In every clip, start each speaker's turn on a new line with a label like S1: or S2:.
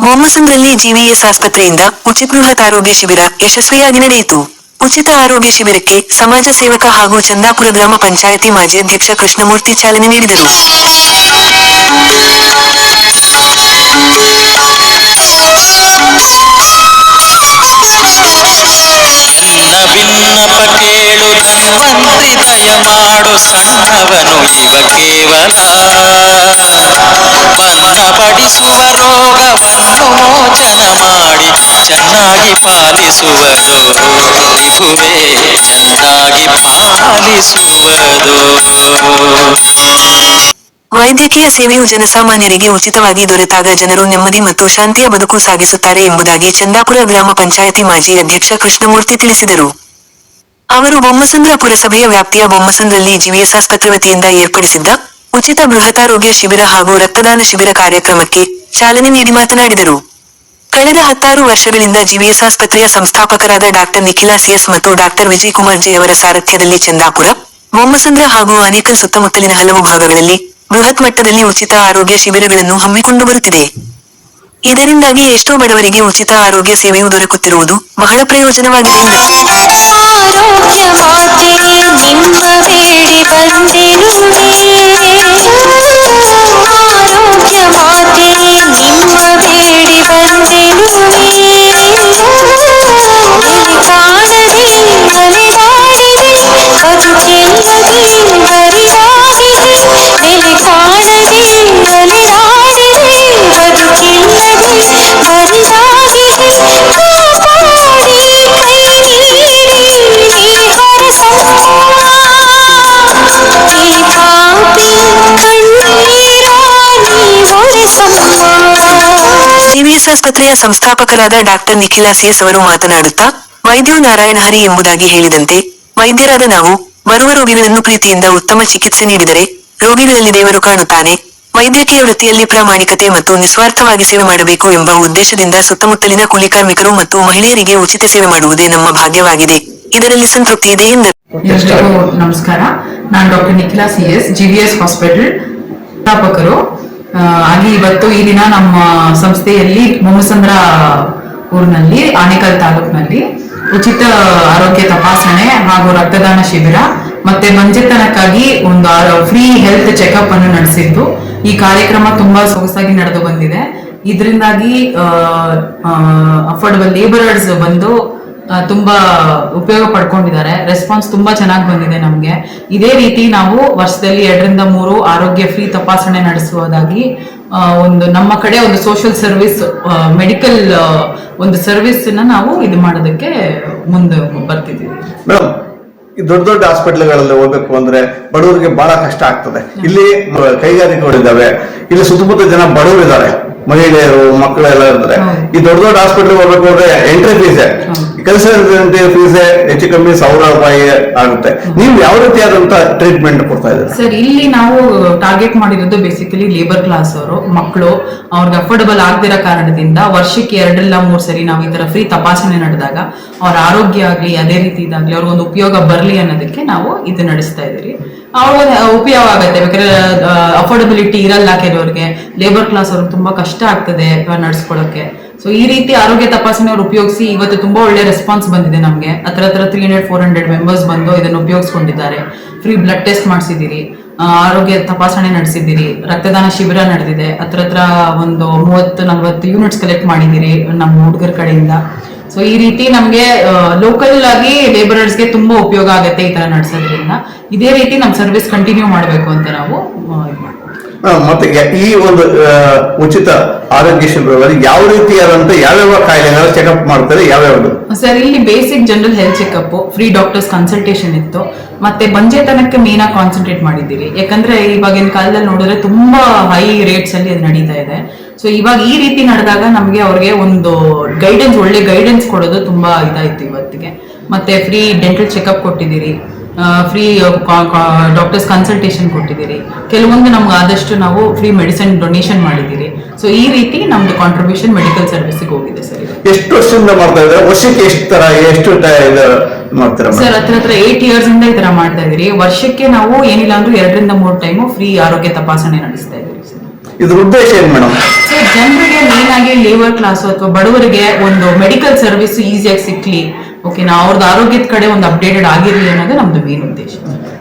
S1: ಮೊಮ್ಮಸಂದ್ರಲ್ಲಿ GVS ಆಸ್ಪತ್ರೆಯಿಂದ ಉಚಿತ ಬೃಹತ್ ಆರೋಗ್ಯ ಶಿಬಿರ ಯಶಸ್ವಿಯಾಗಿ ನಡೆಯಿತು. ಉಚಿತ ಆರೋಗ್ಯ ಶಿಬಿರಕ್ಕೆ ಸಮಾಜ ಸೇವಕ ಹಾಗೂ ಚಂದಾಪುರ ಗ್ರಾಮ ಪಂಚಾಯತಿ ಮಾಜಿ ಅಧ್ಯಕ್ಷ ಕೃಷ್ಣಮೂರ್ತಿ ಚಾಲನೆ ನೀಡಿದರು.
S2: ಧನ್ವಂತಿ ದಯ ಮಾಡು ಸಣ್ಣವನು ಇವ ಕೇವಲ ಬನ್ನಪಡಿಸುವ ರೋಗವನ್ನು ಚೆನ್ನಾಗಿ ಪಾಲಿಸುವುದು. ವಿಭುವೇ ಚೆನ್ನಾಗಿ ಪಾಲಿಸುವುದು.
S1: ವೈದ್ಯಕೀಯ ಸೇವೆಯು ಜನಸಾಮಾನ್ಯರಿಗೆ ಉಚಿತವಾಗಿ ದೊರೆತಾಗ ಜನರು ನೆಮ್ಮದಿ ಮತ್ತು ಶಾಂತಿಯ ಬದುಕು ಸಾಗಿಸುತ್ತಾರೆ ಎಂಬುದಾಗಿ ಚಂದಾಪುರ ಗ್ರಾಮ ಪಂಚಾಯತಿ ಮಾಜಿ ಅಧ್ಯಕ್ಷ ಕೃಷ್ಣಮೂರ್ತಿ ತಿಳಿಸಿದರು. ಅವರು ಬೊಮ್ಮಸಂದ್ರ ಪುರಸಭೆಯ ವ್ಯಾಪ್ತಿಯ ಬೊಮ್ಮಸಂದ್ರಲ್ಲಿ ಜಿವಿಎಸ್ ಆಸ್ಪತ್ರೆ ವತಿಯಿಂದ ಏರ್ಪಡಿಸಿದ್ದ ಉಚಿತ ಬೃಹತಾರೋಗ್ಯ ಶಿಬಿರ ಹಾಗೂ ರಕ್ತದಾನ ಶಿಬಿರ ಕಾರ್ಯಕ್ರಮಕ್ಕೆ ಚಾಲನೆ ನೀಡಿ ಮಾತನಾಡಿದರು. ಕಳೆದ ಹತ್ತಾರು ವರ್ಷಗಳಿಂದ ಜಿವಿಎಸ್ ಆಸ್ಪತ್ರೆಯ ಸಂಸ್ಥಾಪಕರಾದ ಡಾಕ್ಟರ್ ನಿಖಿಲ ಸಿಎಸ್ ಮತ್ತು ಡಾಕ್ಟರ್ ವಿಜಯ್ ಕುಮಾರ್ ಜಿ ಅವರ ಸಾರಥ್ಯದಲ್ಲಿ ಚಂದಾಪುರ ಬೊಮ್ಮಸಂದ್ರ ಹಾಗೂ ಅನೇಕ ಸುತ್ತಮುತ್ತಲಿನ ಹಲವು ಭಾಗಗಳಲ್ಲಿ ಬೃಹತ್ ಮಟ್ಟದಲ್ಲಿ ಉಚಿತ ಆರೋಗ್ಯ ಶಿಬಿರಗಳನ್ನು ಹಮ್ಮಿಕೊಂಡು ಬರುತ್ತಿದೆ. ಇದರಿಂದಾಗಿ ಎಷ್ಟೋ ಬಡವರಿಗೆ ಉಚಿತ ಆರೋಗ್ಯ ಸೇವೆಯು ದೊರಕುತ್ತಿರುವುದು ಬಹಳ ಪ್ರಯೋಜನವಾಗಿದೆ. ಜಿವಿಎಸ್ ಆಸ್ಪತ್ರೆಯ ಸಂಸ್ಥಾಪಕರಾದ ಡಾಕ್ಟರ್ ನಿಖಿಲ ಸಿಎಸ್ ಅವರು ಮಾತನಾಡುತ್ತಾ ವೈದ್ಯರು ನಾರಾಯಣ ಹರಿ ಎಂಬುದಾಗಿ ಹೇಳಿದಂತೆ ವೈದ್ಯರಾದ ನಾವು ಬರುವ ರೋಗಿಗಳನ್ನು ಪ್ರೀತಿಯಿಂದ ಉತ್ತಮ ಚಿಕಿತ್ಸೆ ನೀಡಿದರೆ ರೋಗಿಗಳಲ್ಲಿ ದೇವರು ಕಾಣುತ್ತಾನೆ. ವೈದ್ಯಕೀಯ ವೃತ್ತಿಯಲ್ಲಿ ಪ್ರಾಮಾಣಿಕತೆ ಮತ್ತು ನಿಸ್ವಾರ್ಥವಾಗಿ ಸೇವೆ ಮಾಡಬೇಕು ಎಂಬ ಉದ್ದೇಶದಿಂದ ಸುತ್ತಮುತ್ತಲಿನ ಕೂಲಿ ಕಾರ್ಮಿಕರು ಮತ್ತು ಮಹಿಳೆಯರಿಗೆ ಉಚಿತ ಸೇವೆ ಮಾಡುವುದೇ ನಮ್ಮ ಭಾಗ್ಯವಾಗಿದೆ. ಇದರಲ್ಲಿ ಸಂತೃಪ್ತಿ ಇದೆ ಎಂದರು.
S3: ನಮಸ್ಕಾರ. ನಾನು doctor Nikhila C S, G V S hospital ಸ್ಥಾಪಕರು ಹಾಗೆ ಇವತ್ತು ಈ ದಿನ ನಮ್ಮ ಸಂಸ್ಥೆಯಲ್ಲಿ ಮೊಮ್ಮಸಂದ್ರ ಊರಿನಲ್ಲಿ, ಆನೇಕಲ್ ತಾಲೂಕಿನಲ್ಲಿ ಉಚಿತ ಆರೋಗ್ಯ ತಪಾಸಣೆ ಹಾಗೂ ರಕ್ತದಾನ ಶಿಬಿರ ಮತ್ತೆ ಮಂಜೆತನಕ್ಕಾಗಿ ಒಂದು ಫ್ರೀ ಹೆಲ್ತ್ ಚೆಕಪ್ ಅನ್ನು ನಡೆಸಿದ್ದು. ಈ ಕಾರ್ಯಕ್ರಮ ತುಂಬಾ ಸೊಗಸಾಗಿ ನಡೆದು ಬಂದಿದೆ. ಇದರಿಂದಾಗಿ ಅಫೋರ್ಡಬಲ್ ಲೇಬರರ್ಸ್ ಬಂದು ತುಂಬಾ ಉಪಯೋಗ ಪಡ್ಕೊಂಡಿದ್ದಾರೆ. ರೆಸ್ಪಾನ್ಸ್ ತುಂಬಾ ಚೆನ್ನಾಗಿ ಬಂದಿದೆ ನಮಗೆ. ಇದೇ ರೀತಿ ನಾವು ವರ್ಷದಲ್ಲಿ ಎರಡರಿಂದ ಮೂರು ಆರೋಗ್ಯ ಫ್ರೀ ತಪಾಸಣೆ ನಡೆಸುವುದಾಗಿ ಒಂದು ನಮ್ಮ ಕಡೆ ಒಂದು ಸೋಷಿಯಲ್ ಸರ್ವಿಸ್ ಮೆಡಿಕಲ್ ಒಂದು ಸರ್ವಿಸ್ ನಾವು ಇದು ಮಾಡೋದಕ್ಕೆ ಮುಂದೆ ಬರ್ತಿದ್ದೀವಿ.
S4: ಮೇಡಮ್ ಈ ದೊಡ್ಡ ದೊಡ್ಡ ಹಾಸ್ಪಿಟ್ಲ್ಗಳಲ್ಲಿ ಹೋಗ್ಬೇಕು ಅಂದ್ರೆ ಬಡವರಿಗೆ ಬಹಳ ಕಷ್ಟ ಆಗ್ತದೆ. ಇಲ್ಲಿ ಕೈಗಾರಿಕೆಗಳಿದ್ದಾವೆ. ಇಲ್ಲಿ ಸುತ್ತಮುತ್ತ ಜನ ಬಡವರು ಇದ್ದಾರೆ ಮಹಿಳೆಯರು ಮಕ್ಕಳೆಲ್ಲ ಇರ್ತಾರೆ. ಈ ದೊಡ್ಡ ದೊಡ್ಡ ಹಾಸ್ಪಿಟ್ಲ್ ಹೋಗ್ಬೇಕು ಅಂದ್ರೆ ಎಂಟ್ರಿ ಫೀಸ್ ಕೆಲಸ ಫೀಸ್ ಹೆಚ್ಚು ಕಮ್ಮಿ ಸಾವಿರ ರೂಪಾಯಿ ಆಗುತ್ತೆ. ನೀವು ಯಾವ ರೀತಿಯಾದಂತ ಟ್ರೀಟ್ಮೆಂಟ್ ಕೊಡ್ತಾ ಇದ್ದೀರಾ?
S3: ಸರ್, ಇಲ್ಲಿ ನಾವು ಟಾರ್ಗೆಟ್ ಮಾಡಿರೋದು ಬೇಸಿಕಲಿ ಲೇಬರ್ ಕ್ಲಾಸ್ ಅವರು, ಮಕ್ಕಳು. ಅವ್ರಿಗೆ ಅಫೋರ್ಡಬಲ್ ಆಗದಿರೋ ಕಾರಣದಿಂದ ವರ್ಷಕ್ಕೆ ಎರಡಲ್ಲ ಮೂರ್ ಸರಿ ನಾವು ಈ ತರ ಫ್ರೀ ತಪಾಸಣೆ ನಡೆದಾಗ ಅವ್ರ ಆರೋಗ್ಯ ಆಗ್ಲಿ, ಅದೇ ರೀತಿ ಇದಾಗ್ಲಿ ಅವ್ರಿಗೊಂದು ಉಪಯೋಗ ಬರಲಿ ಅನ್ನೋದಕ್ಕೆ ನಾವು ಇದು ನಡೆಸ್ತಾ ಇದೀವಿ ಅವ್ರಿಗೆ ಉಪಯೋಗ ಆಗುತ್ತೆ. ಬೇಕಾದ್ರೆ ಅಫೋರ್ಡಬಿಲಿಟಿ ಇರಲ್ಲ ಕೆಲವ್ರಿಗೆ. ಲೇಬರ್ ಕ್ಲಾಸ್ ಅವ್ರಿಗೆ ತುಂಬಾ ಕಷ್ಟ ಆಗ್ತದೆ ನಡ್ಸ್ಕೊಳಕ್ಕೆ. ಸೊ ಈ ರೀತಿ ಆರೋಗ್ಯ ತಪಾಸಣೆ ಅವ್ರು ಉಪಯೋಗಿಸಿ ಇವತ್ತು ತುಂಬಾ ಒಳ್ಳೆ ರೆಸ್ಪಾನ್ಸ್ ಬಂದಿದೆ ನಮಗೆ. ಹತ್ರ ಹತ್ರ three hundred four hundred members ಬಂದು ಇದನ್ನು ಉಪಯೋಗಿಸ್ಕೊಂಡಿದ್ದಾರೆ. ಫ್ರೀ ಬ್ಲಡ್ ಟೆಸ್ಟ್ ಮಾಡಿಸಿದ್ದೀರಿ ಆರೋಗ್ಯ ತಪಾಸಣೆ ನಡೆಸಿದ್ದೀರಿ, ರಕ್ತದಾನ ಶಿಬಿರ ನಡೆದಿದೆ. ಹತ್ರ ಹತ್ರ ಒಂದು ಮೂವತ್ತು, ನಲ್ವತ್ತು ಯೂನಿಟ್ಸ್ ಕಲೆಕ್ಟ್ ಮಾಡಿದ್ದೀರಿ ನಮ್ಮ ಹುಡುಗರ ಕಡೆಯಿಂದ. ಸೊ ಈ ರೀತಿ ನಮಗೆ ಲೋಕಲ್ ಆಗಿ ಲೇಬರರ್ಸ್ಗೆ ತುಂಬಾ ಉಪಯೋಗ ಆಗುತ್ತೆ ಈ ತರ ನಡೆಸೋದ್ರಿಂದ. ಇದೇ ರೀತಿ ನಮ್ಮ ಸರ್ವಿಸ್ ಕಂಟಿನ್ಯೂ ಮಾಡಬೇಕು ಅಂತ ನಾವು ಇದು ಮಾಡ್ತೀವಿ.
S4: ಮತ್ತೆ ಈ ಒಂದು ಉಚಿತ ಆರೋಗ್ಯ ಶಿಬಿರದಲ್ಲಿ ಯಾವ ರೀತಿಯಾದಂತ ಯಾವ್ಯಾವ ಕಾಯಿಲೆಗಳ ಚೆಕಪ್ ಮಾಡ್ತಾರೆ, ಯಾವ್ಯಾವ್ದು?
S3: ಸರ್, ಇಲ್ಲಿ basic general health checkup free doctors consultation ಇತ್ತು. ಮತ್ತೆ ಬಂಜೆತನಕ್ಕೆ ಮೇನ್ ಆಗಿ ಕಾನ್ಸಂಟ್ರೇಟ್ ಮಾಡಿದ್ದೀರಿ. ಯಾಕಂದ್ರೆ ಇವಾಗಿನ ಕಾಲದಲ್ಲಿ ನೋಡಿದ್ರೆ ತುಂಬಾ ಹೈ ರೇಟ್ಸ್ ಅಲ್ಲಿ ಅದು ನಡೀತಾ ಇದೆ. ಸೊ ಇವಾಗ ಈ ರೀತಿ ನಡೆದಾಗ ನಮಗೆ ಅವ್ರಿಗೆ ಒಂದು ಗೈಡೆನ್ಸ್ ಒಳ್ಳೆ ಗೈಡೆನ್ಸ್ ಕೊಡೋದು ತುಂಬಾ ಇದಾಯ್ತು ಇವತ್ತಿಗೆ. ಮತ್ತೆ ಫ್ರೀ ಡೆಂಟಲ್ ಚೆಕಪ್ ಕೊಟ್ಟಿದ್ದೀರಿ. ಫ್ರೀ ಡಾಕ್ಟರ್ಸ್ ಕನ್ಸಲ್ಟೇಷನ್ ಕೊಟ್ಟಿದ್ದೀರಿ. ಕೆಲವೊಂದು ನಮ್ಗೆ ಆದಷ್ಟು ನಾವು ಫ್ರೀ ಮೆಡಿಸಿನ್ ಡೊನೇಷನ್ ಮಾಡಿದ್ದೀರಿ. ಸೊ ಈ ರೀತಿ ನಮ್ದು ಕಾಂಟ್ರಿಬ್ಯೂಷನ್ ಮೆಡಿಕಲ್ ಸರ್ವಿಸ್ಗೆ ಹೋಗಿದೆ ಸರ್
S4: ಎಷ್ಟು ವರ್ಷದಿಂದ ಮಾಡ್ತಾ ಇದ್ದಾರೆ? ವರ್ಷಕ್ಕೆ ಎಷ್ಟು ತರ ಎಷ್ಟು
S3: ಸರ್ ಹತ್ರ ಹತ್ರ ಏಟ್ ಇಯರ್ಸ್ ಇಂದ ಈ ತರ ಮಾಡ್ತಾ ಇದೀರಿ ವರ್ಷಕ್ಕೆ ನಾವು ಏನಿಲ್ಲ ಅಂದ್ರೆ ಎರಡರಿಂದ ಮೂರು ಟೈಮು ಫ್ರೀ ಆರೋಗ್ಯ ತಪಾಸಣೆ ನಡೆಸ್ತಾ ಇದೀವಿ ಸರ್.
S4: ಇದ್ರ ಉದ್ದೇಶ ಏನ್ ಮೇಡಮ್?
S3: ಸೊ ಜನರಿಗೆ ಮೇನ್ ಆಗಿ ಲೇಬರ್ ಕ್ಲಾಸ್ ಅಥವಾ ಬಡವರಿಗೆ ಒಂದು ಮೆಡಿಕಲ್ ಸರ್ವಿಸ್ ಈಸಿಯಾಗಿ ಸಿಕ್ಲಿ. ಓಕೆ ನಾ ಅವ್ರದ್ದು ಆರೋಗ್ಯದ ಕಡೆ ಒಂದು ಅಪ್ಡೇಟೆಡ್ ಆಗಿರಲಿ ಅನ್ನೋದು ನಮ್ದು ಮೇನ್ ಉದ್ದೇಶ.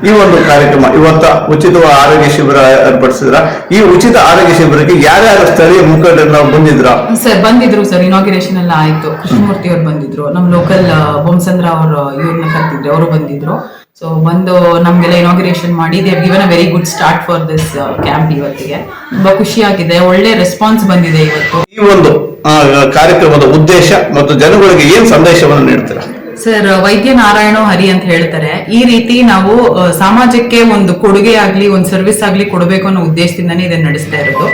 S4: ಈ ಒಂದು ಕಾರ್ಯಕ್ರಮ ಇವತ್ತ ಉಚಿತ ಆರೋಗ್ಯ ಶಿಬಿರ ಏರ್ಪಡಿಸಿದ್ರ? ಈ ಉಚಿತ ಆರೋಗ್ಯ ಶಿಬಿರಕ್ಕೆ ಯಾರ್ಯಾರ ಸ್ಥಳೀಯ ಮುಖಂಡರು ಬಂದಿದ್ರ?
S3: ಸರ್ ಬಂದಿದ್ರು ಸರ್ ಇನಾಗ್ರೇಷನ್ ಎಲ್ಲ ಆಯ್ತು. ಕೃಷ್ಣಮೂರ್ತಿ ಅವ್ರು ಬಂದಿದ್ರು. ನಮ್ ಲೋಕಲ್ ಬೊಮ್ಸಂದ್ರ ಅವ್ರ ಇವ್ರನ್ನ ಕರ್ತಿದ್ರು ಅವರು ಬಂದಿದ್ರು. ಸೊ ಬಂದು ನಮ್ಗೆಲ್ಲ ಇನಾಗ್ರೇಷನ್ ಮಾಡಿ they given a very good start for this camp ಇವತ್ತಿಗೆ. ತುಂಬಾ ಖುಷಿ ಆಗಿದೆ ಒಳ್ಳೆ ರೆಸ್ಪಾನ್ಸ್ ಬಂದಿದೆ ಇವತ್ತು.
S4: ಈ ಒಂದು ಕಾರ್ಯಕ್ರಮದ ಉದ್ದೇಶ ಮತ್ತು ಜನಗಳಿಗೆ ಏನ್ ಸಂದೇಶವನ್ನು ನೀಡ್ತೀರಾ?
S3: ಸರ್ ವೈದ್ಯ ನಾರಾಯಣ ಹರಿ ಅಂತ ಹೇಳ್ತಾರೆ. ಈ ರೀತಿ ನಾವು ಸಮಾಜಕ್ಕೆ ಒಂದು ಕೊಡುಗೆ ಆಗ್ಲಿ, ಒಂದು ಸರ್ವಿಸ್ ಆಗ್ಲಿ ಕೊಡಬೇಕು ಅನ್ನೋ ಉದ್ದೇಶದಿಂದಾನೇ ಇದನ್ನ ನಡೆಸ್ತಾ ಇರೋದು.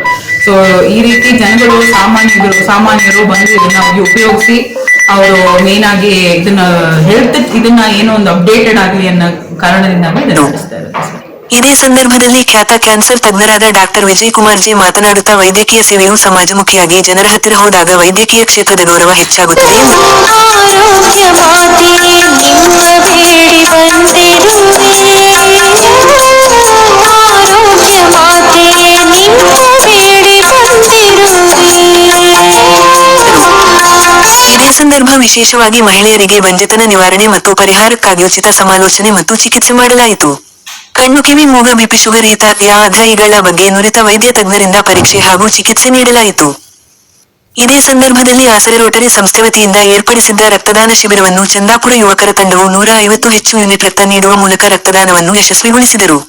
S3: ಸೊ ಈ ರೀತಿ ಜನಗಳು, ಸಾಮಾನ್ಯರು ಸಾಮಾನ್ಯರು ಬಂದು ಇದನ್ನ ಉಪಯೋಗಿಸಿ, ಅವರು ಮೇನ್ ಆಗಿ ಇದನ್ನ ಹೆಲ್ತ್ ಇದನ್ನ ಏನೋ ಒಂದು ಅಪ್ಡೇಟೆಡ್ ಆಗ್ಲಿ ಅನ್ನೋ ಕಾರಣದಿಂದಾನೇ ಇದನ್ನ ನಡೆಸ್ತಾ ಇರೋದು
S1: ಇದೇ ಸಂದರ್ಭದಲ್ಲಿ ಖ್ಯಾತ ಕ್ಯಾನ್ಸರ್ ತಜ್ಞರಾದ ಡಾಕ್ಟರ್ ವಿಜಯ್ ಕುಮಾರ್ ಜಿ ಮಾತನಾಡುತ್ತಾ ವೈದ್ಯಕೀಯ ಸೇವೆಯು ಸಮಾಜಮುಖಿಯಾಗಿ, ಜನರ ಹತ್ತಿರ ಹೋದಾಗ ವೈದ್ಯಕೀಯ ಕ್ಷೇತ್ರದ ಗೌರವ ಹೆಚ್ಚಾಗುತ್ತದೆ. ಇದೇ ಸಂದರ್ಭ ವಿಶೇಷವಾಗಿ ಮಹಿಳೆಯರಿಗೆ ಬಂಜೆತನ ನಿವಾರಣೆ ಮತ್ತು ಪರಿಹಾರಕ್ಕಾಗಿ ಉಚಿತ ಸಮಾಲೋಚನೆ ಮತ್ತು ಚಿಕಿತ್ಸೆ ಮಾಡಲಾಯಿತು. ಕಣ್ಣು ಕಿವಿ, ಮೂಗ ಬಿಪಿ ಶುಗರ್ ಇತ್ಯಾದಿಯ ಅಧ್ರಯಿಗಳ ಬಗ್ಗೆ ನುರಿತ ವೈದ್ಯ ತಜ್ಞರಿಂದ ಪರೀಕ್ಷೆ ಹಾಗೂ ಚಿಕಿತ್ಸೆ ನೀಡಲಾಯಿತು. ಇದೇ ಸಂದರ್ಭದಲ್ಲಿ ಆಸರೆ ರೋಟರಿ ಸಂಸ್ಥೆ ವತಿಯಿಂದ ಏರ್ಪಡಿಸಿದ್ದ ರಕ್ತದಾನ ಶಿಬಿರವನ್ನು ಚಂದಾಪುರ ಯುವಕರ ತಂಡವು ನೂರ ಐವತ್ತು ಹೆಚ್ಚು ಯೂನಿಟ್ ರಕ್ತ ನೀಡುವ ಮೂಲಕ ರಕ್ತದಾನವನ್ನು ಯಶಸ್ವಿಗೊಳಿಸಿದರು.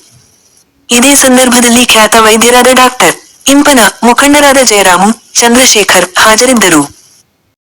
S1: ಇದೇ ಸಂದರ್ಭದಲ್ಲಿ ಖ್ಯಾತ ವೈದ್ಯರಾದ ಡಾಕ್ಟರ್ ಇಂಪನ ಮುಖಂಡರಾದ ಜಯರಾಮು, ಚಂದ್ರಶೇಖರ್ ಹಾಜರಿದ್ದರು.